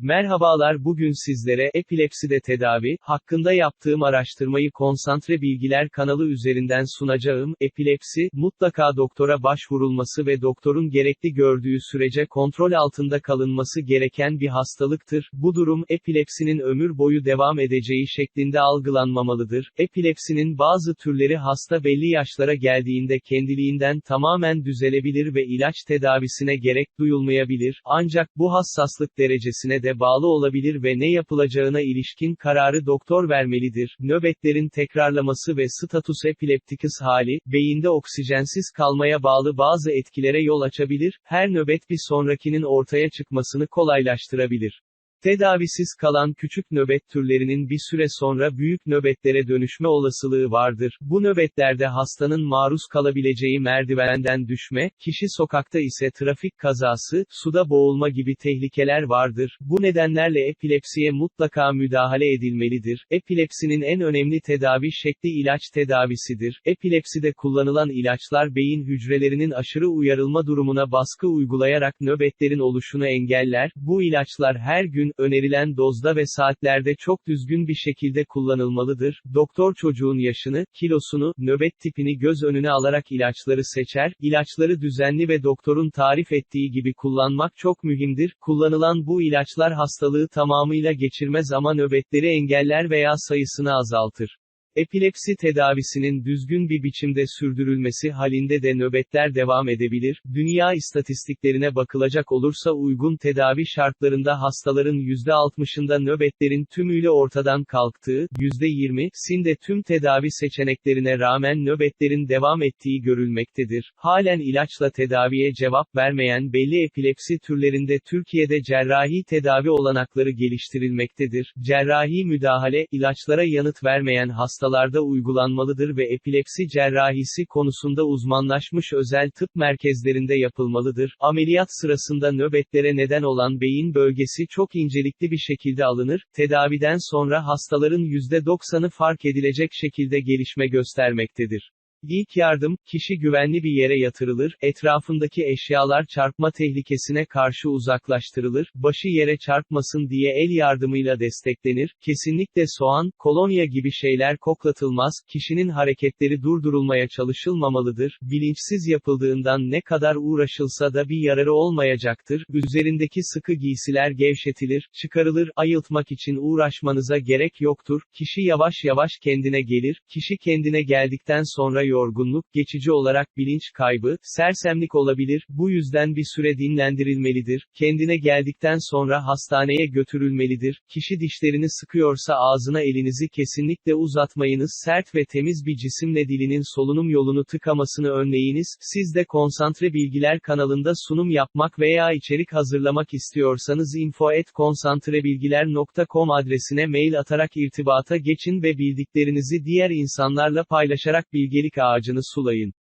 Merhabalar bugün sizlere, epilepside tedavi, hakkında yaptığım araştırmayı Konsantre Bilgiler kanalı üzerinden sunacağım. Epilepsi, mutlaka doktora başvurulması ve doktorun gerekli gördüğü sürece kontrol altında kalınması gereken bir hastalıktır. Bu durum, epilepsinin ömür boyu devam edeceği şeklinde algılanmamalıdır. Epilepsinin bazı türleri hasta belli yaşlara geldiğinde kendiliğinden tamamen düzelebilir ve ilaç tedavisine gerek duyulmayabilir. Ancak bu hassaslık derecesine de bağlı olabilir ve ne yapılacağına ilişkin kararı doktor vermelidir. Nöbetlerin tekrarlaması ve status epileptikus hali, beyinde oksijensiz kalmaya bağlı bazı etkilere yol açabilir, her nöbet bir sonrakinin ortaya çıkmasını kolaylaştırabilir. Tedavisiz kalan küçük nöbet türlerinin bir süre sonra büyük nöbetlere dönüşme olasılığı vardır. Bu nöbetlerde hastanın maruz kalabileceği merdivenden düşme, kişi sokakta ise trafik kazası, suda boğulma gibi tehlikeler vardır. Bu nedenlerle epilepsiye mutlaka müdahale edilmelidir. Epilepsinin en önemli tedavi şekli ilaç tedavisidir. Epilepside kullanılan ilaçlar beyin hücrelerinin aşırı uyarılma durumuna baskı uygulayarak nöbetlerin oluşunu engeller. Bu ilaçlar her gün, önerilen dozda ve saatlerde çok düzgün bir şekilde kullanılmalıdır. Doktor çocuğun yaşını, kilosunu, nöbet tipini göz önüne alarak ilaçları seçer, ilaçları düzenli ve doktorun tarif ettiği gibi kullanmak çok mühimdir. Kullanılan bu ilaçlar hastalığı tamamıyla geçirmez ama nöbetleri engeller veya sayısını azaltır. Epilepsi tedavisinin düzgün bir biçimde sürdürülmesi halinde de nöbetler devam edebilir. Dünya istatistiklerine bakılacak olursa uygun tedavi şartlarında hastaların %60'ında nöbetlerin tümüyle ortadan kalktığı, %20, sinde tüm tedavi seçeneklerine rağmen nöbetlerin devam ettiği görülmektedir. Halen ilaçla tedaviye cevap vermeyen belli epilepsi türlerinde Türkiye'de cerrahi tedavi olanakları geliştirilmektedir. Cerrahi müdahale, ilaçlara yanıt vermeyen hasta hastalarda uygulanmalıdır ve epilepsi cerrahisi konusunda uzmanlaşmış özel tıp merkezlerinde yapılmalıdır. Ameliyat sırasında nöbetlere neden olan beyin bölgesi çok incelikli bir şekilde alınır, tedaviden sonra hastaların %90'ı fark edilecek şekilde gelişme göstermektedir. İlk yardım, kişi güvenli bir yere yatırılır, etrafındaki eşyalar çarpma tehlikesine karşı uzaklaştırılır, başı yere çarpmasın diye el yardımıyla desteklenir, kesinlikle soğan, kolonya gibi şeyler koklatılmaz, kişinin hareketleri durdurulmaya çalışılmamalıdır, bilinçsiz yapıldığından ne kadar uğraşılsa da bir yararı olmayacaktır, üzerindeki sıkı giysiler gevşetilir, çıkarılır, ayıltmak için uğraşmanıza gerek yoktur, kişi yavaş yavaş kendine gelir, kişi kendine geldikten sonra yorgunluk, geçici olarak bilinç kaybı, sersemlik olabilir, bu yüzden bir süre dinlendirilmelidir, kendine geldikten sonra hastaneye götürülmelidir, kişi dişlerini sıkıyorsa ağzına elinizi kesinlikle uzatmayınız, sert ve temiz bir cisimle dilinin solunum yolunu tıkamasını önleyiniz, siz de konsantre bilgiler kanalında sunum yapmak veya içerik hazırlamak istiyorsanız info@konsantrebilgiler.com adresine mail atarak irtibata geçin ve bildiklerinizi diğer insanlarla paylaşarak bilgelik ağacını sulayın.